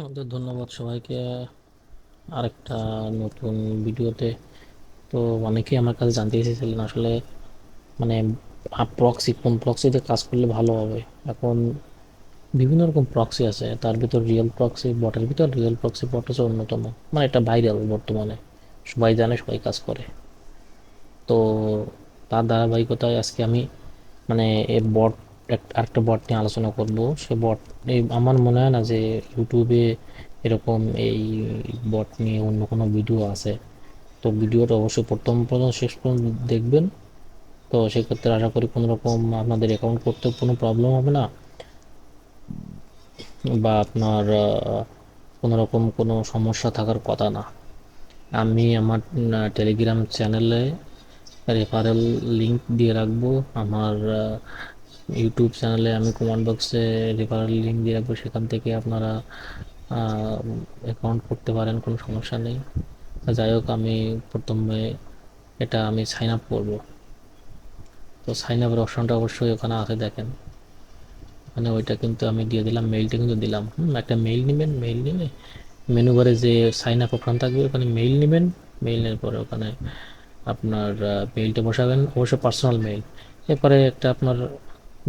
আমাদের ধন্যবাদ সবাইকে। আরেকটা নতুন ভিডিওতে তো অনেকেই আমার কাছে জানতে এসেছিলেন আসলে মানে প্রক্সি কোন প্রক্সিতে কাজ করলে ভালো হবে? এখন বিভিন্ন রকম প্রক্সি আছে, তার ভিতর রিয়েল প্রক্সি বটের ভিতর রিয়েল প্রক্সি বট হচ্ছে অন্যতম। মানে এটা ভাইরাল বর্তমানে। সবাই জানে, সবাই কাজ করে। তো তার ধারাবাহিকতায় আজকে আমি মানে এই বট আরেকটা বট নিয়ে আলোচনা করব। সে বট এই আমার মনে হয় না যে ইউটিউবে এরকম এই বট নিয়ে অন্য কোনো ভিডিও আছে। তো ভিডিওটা অবশ্যই প্রথম প্রথম শেষ পর্যন্ত দেখবেন। তো সেক্ষেত্রে আশা করি কোনো রকম আপনাদের অ্যাকাউন্ট করতে কোনো প্রবলেম হবে না। বা আপনার কোনো রকম কোনো সমস্যা থাকার কথা না। আমি আমার টেলিগ্রাম চ্যানেলে রেফারেল লিংক দিয়ে রাখব। আমার ইউটিউব চ্যানেলে আমি কমেন্ট বক্সে রেফারেল লিঙ্ক দিয়ে রাখব, সেখান থেকে আপনারা অ্যাকাউন্ট করতে পারেন, কোনো সমস্যা নেই। যাই হোক, আমি প্রথমে এটা আমি সাইন আপ করব। তো সাইন আপের অপশনটা অবশ্যই ওখানে আছে, দেখেন। মানে ওইটা কিন্তু আমি দিয়ে দিলাম মেইলটা কিন্তু দিলাম। হুম, একটা মেইল নেবেন মেইল নিলে মেনু বারে যে সাইন আপ অপশন থাকবে, ওখানে মেইল নেবেন। মেইল নেওয়ার পরে ওখানে আপনার মেইলটা বসাবেন অবশ্যই পার্সোনাল মেইল এরপরে একটা আপনার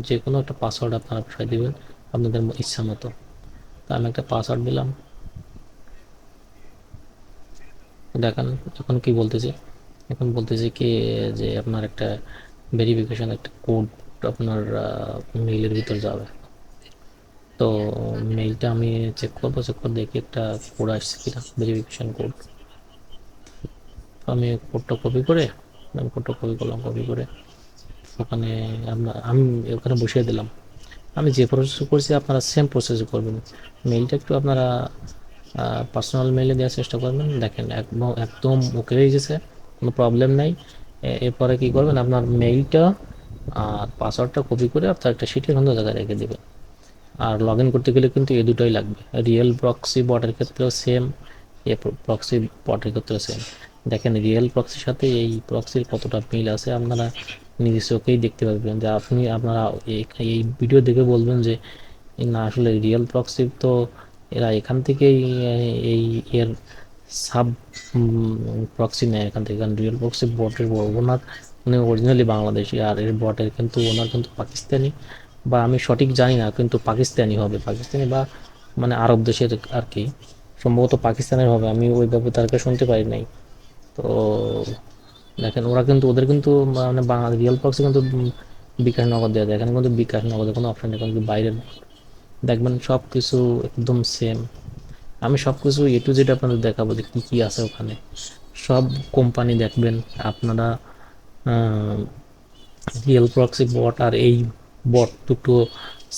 যে কোনো একটা পাসওয়ার্ড আপনারা বসাই দেবেন আপনাদের ইচ্ছা মতো। তো আমি একটা পাসওয়ার্ড দিলাম। দেখান এখন কি বলতেছি? এখন বলতেছি কি, যে আপনার একটা ভেরিফিকেশন একটা কোড আপনার মেইলের ভিতর যাবে। তো মেইলটা আমি চেক করব চেক করে দেখি একটা কোড আসছে কিনা ভেরিফিকেশন কোড আমি কোডটা কপি করে, আমি কোডটা কপি করলাম কপি করে ওখানে আমি ওখানে বসিয়ে দিলাম। আমি যে প্রসেস করছি, আপনারা সেম প্রসেস করবেন। মেইলটা একটু আপনারা পার্সোনাল মেইলে দেওয়ার চেষ্টা করবেন। দেখেন, একদম একদম ওকে হয়ে গেছে, কোনো প্রবলেম নাই। এরপরে কি করবেন? আপনার মেইলটা আর পাসওয়ার্ডটা কপি করে আপনার একটা সিটের অন্য জায়গায় রেখে দেবেন। আর লগ করতে গেলে কিন্তু এ দুটোই লাগবে। রিয়েল প্রক্সি বটের ক্ষেত্রেও সেম এ প্রক্সি বটের ক্ষেত্রেও সেম দেখেন রিয়েল প্রক্সির সাথে এই প্রক্সির কতটা মিল আছে, আপনারা নিজের চোখেই দেখতে পাবেন যে আপনি আপনারা এই ভিডিও দেখে বলবেন যে না, আসলে রিয়েল প্রক্সি তো এরা এখান থেকেই এই এর সাব প্রক্সি নেয় এখান থেকে। কারণ রিয়েল প্রক্সি বটের ওনার উনি অরিজিনালি বাংলাদেশি, আর এর বটের কিন্তু, ওনার কিন্তু পাকিস্তানি। বা আমি সঠিক জানি না, কিন্তু পাকিস্তানি হবে। পাকিস্তানি বা মানে আরব দেশের আর কি। সম্ভবত পাকিস্তানের হবে। আমি ওই ব্যাপারে তারকে শুনতে পারি নাই। তো দেখেন, ওরা কিন্তু, ওদের কিন্তু মানে রিয়েল প্রক্সি কিন্তু বিকাশ নগদ দেওয়া যায় এখানে কিন্তু বিকাশ নগদের কোনো অপশন নেই কিন্তু বাইরের দেখবেন সব কিছু একদম সেম আমি সব কিছু এ টু জেড আপনাদের দেখাবো যে কী কী আছে ওখানে। সব কোম্পানি দেখবেন, আপনারা রিয়েল প্রক্সি বট আর এই বট দুটো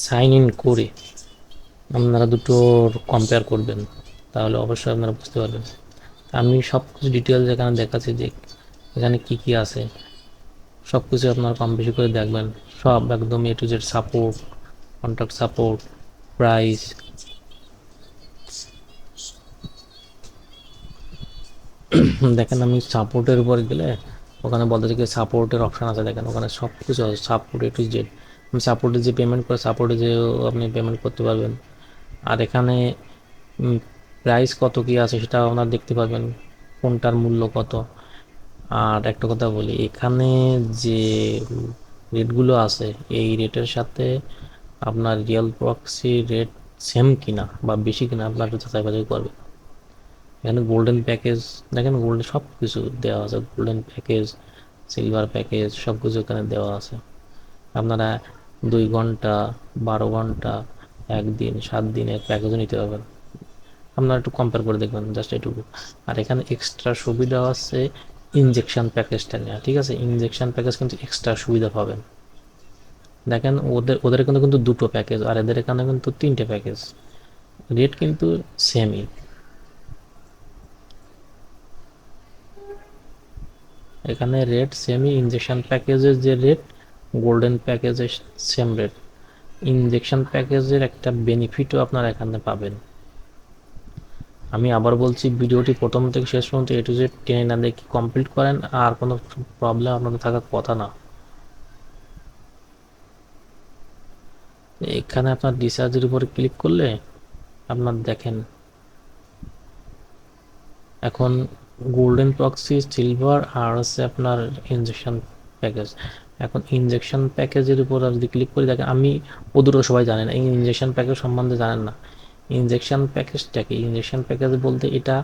সাইন ইন করে আপনারা দুটো কম্পেয়ার করবেন। তাহলে অবশ্যই আপনারা বুঝতে পারবেন। আমি সব কিছু ডিটেলস এখানে দেখাচ্ছি যে এখানে কি কি আছে। সব কিছু আপনারা কম বেশি করে দেখবেন। সব একদম A to Z support contact support price দেখেন আমি সাপোর্টের উপর গেলে ওখানে বলতে কি সাপোর্টের অপশান আছে। দেখেন ওখানে সব কিছু আছে। সাপোর্ট এ টু জেড আমি সাপোর্টে যে পেমেন্ট করে সাপোর্টে যে আপনি পেমেন্ট করতে পারবেন। আর এখানে প্রাইস কত কি আছে সেটা আপনারা দেখতে পারবেন। কোনটার মূল্য কত। আর একটা কথা বলি, এখানে যে রেটগুলো আছে, এই রেটের সাথে আপনার রিয়েল প্রক্সি রেট সেম কিনা বা বেশি কিনা, আপনার যাচাই বাছাই করবে এখানে গোল্ডেন প্যাকেজ দেখেন গোল্ডেন সব কিছু দেওয়া আছে গোল্ডেন প্যাকেজ সিলভার প্যাকেজ সব কিছু এখানে দেওয়া আছে। আপনারা দুই ঘণ্টা, বারো ঘণ্টা, একদিন, সাত দিনের প্যাকেজও নিতে পারবেন। আপনারা একটু কম্পেয়ার করে দেখবেন জাস্ট এটুকু। আর এখানে এক্সট্রা সুবিধা আছে ইনজেকশন প্যাকেজটা নেওয়া ঠিক আছে? ইনজেকশন প্যাকেজ কিন্তু এক্সট্রা সুবিধা পাবেন। দেখেন, ওদের ওদের এখানে কিন্তু দুটো প্যাকেজ আর এদের এখানে কিন্তু তিনটে প্যাকেজ রেট কিন্তু সেমই এখানে রেট সেমই ইনজেকশন প্যাকেজের যে রেট গোল্ডেন প্যাকেজের সেম রেট ইনজেকশন প্যাকেজের একটা বেনিফিটও আপনারা এখানে পাবেন। আমি আবার বলছি, ভিডিওটি প্রথম থেকে শেষ পর্যন্ত এ টু জেড টেনে না দেখি কমপ্লিট করেন, আর কোনো প্রবলেম আপনাদের থাকার কথা না। এখানে আপনার ডিসচার্জের উপরে ক্লিক করলে আপনার দেখেন, এখন গোল্ডেন প্রক্সি সিলভার আর হচ্ছে আপনার ইনজেকশন প্যাকেজ এখন ইনজেকশন প্যাকেজের উপর যদি ক্লিক করি, দেখেন আমি ও দুটো সবাই জানে না, এই ইনজেকশন প্যাকেজ সম্বন্ধে জানেন না। ইনজেকশন প্যাকেজটা কি ইনজেকশন প্যাকেজ বলতে এটা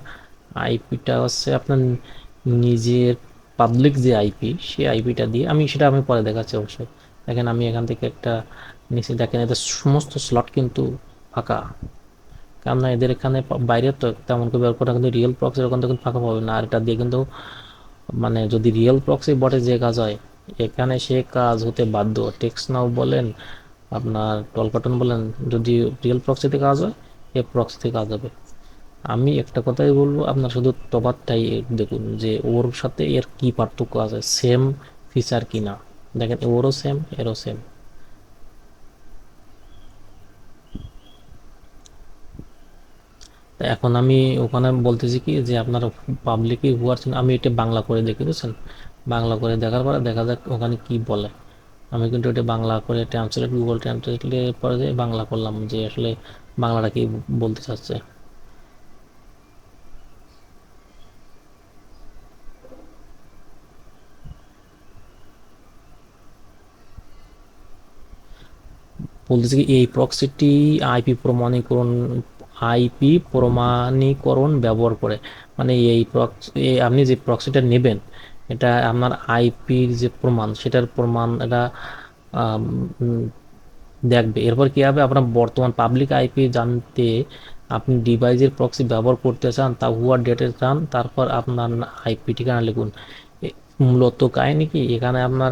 আইপিটা হচ্ছে আপনার নিজের পাবলিক যে আইপি সেই আইপিটা দিয়ে আমি সেটা আমি পরে দেখাচ্ছি অবশ্যই। দেখেন আমি এখান থেকে একটা নিচে দেখেন, এদের সমস্ত স্লট কিন্তু ফাঁকা। কেননা এদের এখানে বাইরে তো তেমন করে ব্যবহার করা কিন্তু রিয়েল প্রক্সি ওখান থেকে ফাঁকা পাবে না। আর এটা দিয়ে কিন্তু মানে যদি রিয়েল প্রক্সি বটে যে কাজ হয়, এখানে সে কাজ হতে বাধ্য। টেক্স নাও বলেন, আপনার টলকাটন বলেন, যদি রিয়েল প্রক্সিতে কাজ হয় এ প্রক্সিতে কাজ হবে আমি একটা কথাই বলব, আপনার শুধু তফাৎটাই দেখুন যে ওর সাথে এর কি পার্থক্য আছে সেম ফিচার কি না দেখেন, ওরও সেম এরও সেম এখন আমি ওখানে বলতেছি কি যে আপনার পাবলিকই হুয়ার আমি এটা বাংলা করে দেখি, বুঝছেন? বাংলা করে দেখার পরে দেখা যাক ওখানে কি বলে। আমি কিন্তু এটা বাংলা করে ট্রান্সলেট গুগল ট্রান্সলেটের পরে বাংলা করলাম যে আসলে বাংলাটা কি বলতে চাচ্ছে? বলতেছি কি, এই প্রক্সিটি আইপি প্রমাণীকরণ আইপি প্রমাণীকরণ ব্যবহার করে। মানে এই প্রক্সি আপনি যে প্রক্সিটা নেবেন, এটা আপনার আইপির যে প্রমাণ, সেটার প্রমাণ এটা দেখবে। এরপর কী হবে? আপনার বর্তমান পাবলিক আইপি জানতে আপনি ডিভাইসের প্রক্সি ব্যবহার করতে চান, তা হুয়ার ডেটে চান তারপর আপনার আইপি ঠিকানা লিখুন। মূলত কাহিনি কি? এখানে আপনার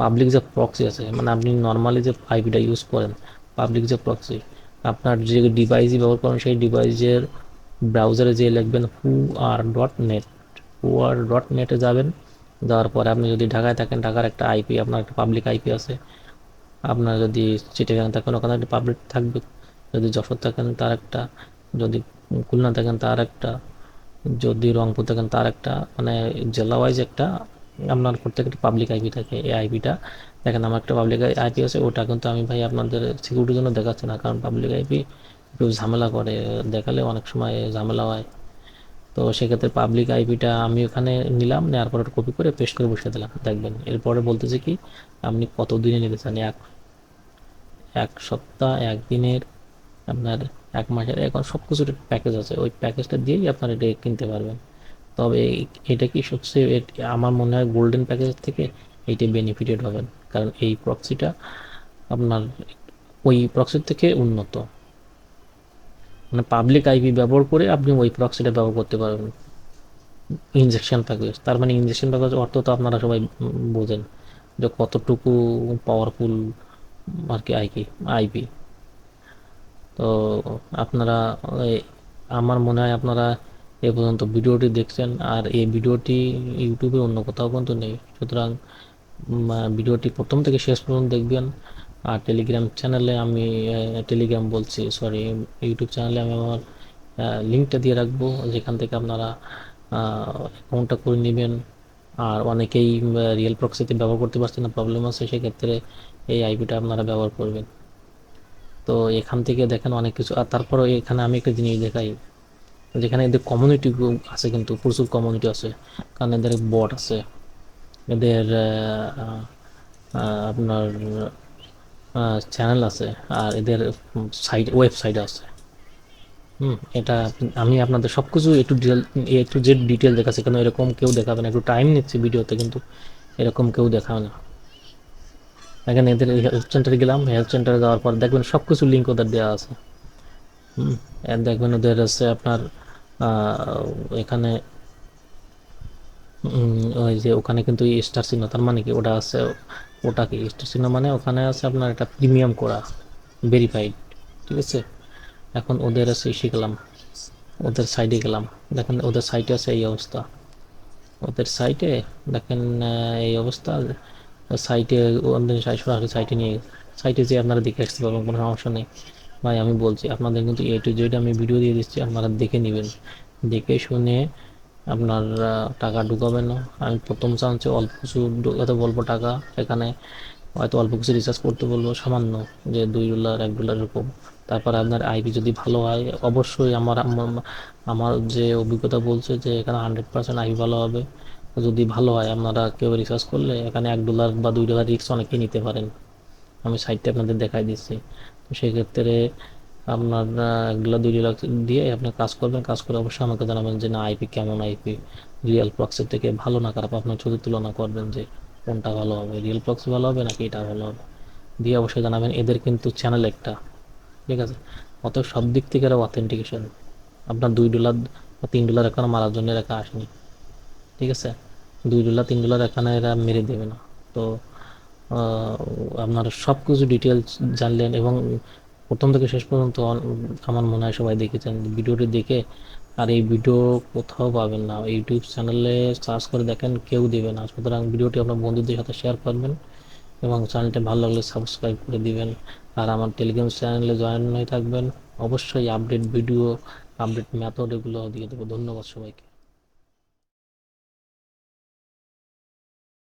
পাবলিক যে প্রক্সি আছে মানে আপনি নর্মালি যে আইপিটা ইউজ করেন পাবলিক যে প্রক্সি আপনার যে ডিভাইসই ব্যবহার করেন, সেই ডিভাইসের ব্রাউজারে যে লিখবেন whoer dot net whoer dot নেটে যাবেন, যাওয়ার পরে আপনি যদি ঢাকায় থাকেন, ঢাকার একটা আইপি আপনার একটা পাবলিক আইপি আছে আপনার যদি চিটিগাং থাকেন, ওখানে একটা পাবলিক থাকবে। যদি যশোর থাকেন, তার একটা, যদি খুলনা থাকেন, তার একটা, যদি রংপুর থাকেন, তার একটা মানে জেলা ওয়াইজ একটা, আপনার প্রত্যেকটা পাবলিক আইপি থাকে। এই আইপিটা দেখেন আমার একটা পাবলিক আইপি আছে, ওটা কিন্তু আমি ভাই আপনাদের সিকিউরিটির জন্য দেখাচ্ছি না, কারণ পাবলিক আইপি একটু ঝামেলা করে। দেখালে অনেক সময় ঝামেলা হয়। তো সেক্ষেত্রে পাবলিক আইপিটা আমি ওখানে নিলাম, নেওয়ার পর কপি করে পেস্ট করে বসিয়ে দিলাম। দেখবেন, এরপরে বলতেছে কি, আপনি কত দিনে নিতে চান? এক এক সপ্তাহ, একদিনের, আপনার এক মাসের, এখন সব কিছুর প্যাকেজ আছে। ওই প্যাকেজটা দিয়েই আপনার এটা কিনতে পারবেন। তবে এটা কি সবচেয়ে আমার মনে হয় গোল্ডেন প্যাকেজের থেকে এইটা বেনিফিটেড হবেন। কারণ এই প্রক্সিটা আপনার, ওই প্রক্সির থেকে উন্নত। মানে পাবলিক আইপি ব্যবহার করে আপনি ওই প্রক্সিটা ব্যবহার করতে পারবেন। ইনজেকশন প্যাকেজ তার মানে ইনজেকশন প্যাকেজ অর্থ তো আপনারা সবাই বোঝেন যে কতটুকু পাওয়ারফুল আর কি আইপি আইপি তো আপনারা আমার মনে হয় আপনারা এ পর্যন্ত ভিডিওটি দেখছেন। আর এই ভিডিওটি ইউটিউবে অন্য কোথাও কিন্তু নেই। সুতরাং ভিডিওটি প্রথম থেকে শেষ পর্যন্ত দেখবেন। আর টেলিগ্রাম চ্যানেলে আমি টেলিগ্রাম বলছি সরি ইউটিউব চ্যানেলে আমি আমার লিঙ্কটা দিয়ে রাখব, যেখান থেকে আপনারা অ্যাকাউন্টটা করে নেবেন। আর অনেকেই রিয়েল প্রক্সিতে ব্যবহার করতে পারছেন না প্রবলেম আছে, সেক্ষেত্রে এই আইপিটা আপনারা ব্যবহার করবেন। তো এখান থেকে দেখেন অনেক কিছু। আর তারপরে এখানে আমি একটা জিনিস দেখাই। যেখানে এদের কমিউনিটি আছে কিন্তু, প্রচুর কমিউনিটি আছে। কারণ এদের বট আছে। এদের আপনার চ্যানেল আছে আর এদের সাইট ওয়েবসাইট আছে। হুম, এটা আমি আপনাদের সব কিছু একটু detail A to Z detail দেখাচ্ছি, কেন এরকম কেউ দেখাবে না। একটু টাইম নিচ্ছে ভিডিওতে কিন্তু এরকম কেউ দেখাবে না। এখানে এদের হেলথ সেন্টারে গেলাম হেলথ সেন্টারে যাওয়ার পর দেখবেন সব কিছু লিঙ্ক ওদের দেওয়া আছে। হুম দেখবেন ওদের আছে আপনার এখানে ওই যে ওখানে কিন্তু স্টার চিহ্ন তার মানে কি ওটা আছে, ওটা কি স্টার চিহ্ন মানে ওখানে আছে আপনার একটা প্রিমিয়াম করা ভেরিফাইড ঠিক আছে? এখন ওদের আছে এসে গেলাম, ওদের সাইডে গেলাম, দেখেন ওদের সাইটে আছে এই অবস্থা। ওদের সাইটে দেখেন এই অবস্থা সাইটে সরাসরি সাইটে নিয়ে সাইটে যে আপনারা দেখে আসতে পারবেন, কোনো সমস্যা নেই। ভাই, আমি বলছি, আপনাদের কিন্তু এ টু জেড আমি ভিডিও দিয়ে দিচ্ছি, আপনারা দেখে নেবেন। দেখে শুনে আপনার টাকা ঢুকাবেন না। আমি প্রথম চান্সে অল্প কিছু ঢুকাতে বলব টাকা, এখানে হয়তো অল্প কিছু রিচার্জ করতে বলব, সামান্য যে দুই ডলার এক ডলার এরকম। তারপর আপনার আইপি যদি ভালো হয়, অবশ্যই আমার আমার- যে অভিজ্ঞতা বলছে যে এখানে হান্ড্রেড পার্সেন্ট আইপি ভালো হবে। যদি ভালো হয়, আপনারা কেউ রিচার্জ করলে এখানে এক ডলার বা দুই ডলার রিক্স অনেকে নিতে পারেন। আমি সাইটটা আপনাদের দেখাই দিচ্ছি। তো সেক্ষেত্রে আপনার এক দুই ডলার দিয়ে আপনি কাজ করবেন, কাজ করে অবশ্যই আমাকে জানাবেন যে, না আইপি কেমন? আইপি রিয়েল প্রক্সের থেকে ভালো না, খারাপ? আপনার ছবি তুলনা করবেন যে, কোনটা ভালো হবে? রিয়েল প্রক্স ভালো হবে নাকি এটা ভালো হবে? দিয়ে অবশ্যই জানাবেন, এদের কিন্তু চ্যানেল একটা, ঠিক আছে? অত সব দিক থেকে এরা অথেন্টিকেশন আপনার দুই ডলার বা তিন ডলার এখানে মারার জন্য এরা আসেনি ঠিক আছে? দুই ডলার, তিন ডলার এখানে এরা মেরে দেবে না। তো আপনার সব কিছু ডিটেলস জানলেন এবং প্রথম থেকে শেষ পর্যন্ত আমার মনে হয় সবাই দেখেছেন। ভিডিওটি দেখে আর এই ভিডিও কোথাও পাবেন না। ইউটিউব চ্যানেলে সার্চ করে দেখেন, কেউ দেবে না। সুতরাং ভিডিওটি আপনার বন্ধুদের সাথে শেয়ার করবেন এবং চ্যানেলটি ভালো লাগলে সাবস্ক্রাইব করে দিবেন। আর আমার টেলিগ্রাম চ্যানেলে জয়েন হয়ে থাকবেন। অবশ্যই আপডেট ভিডিও আপডেট মেথড এগুলো দিয়ে দেবো। ধন্যবাদ সবাইকে।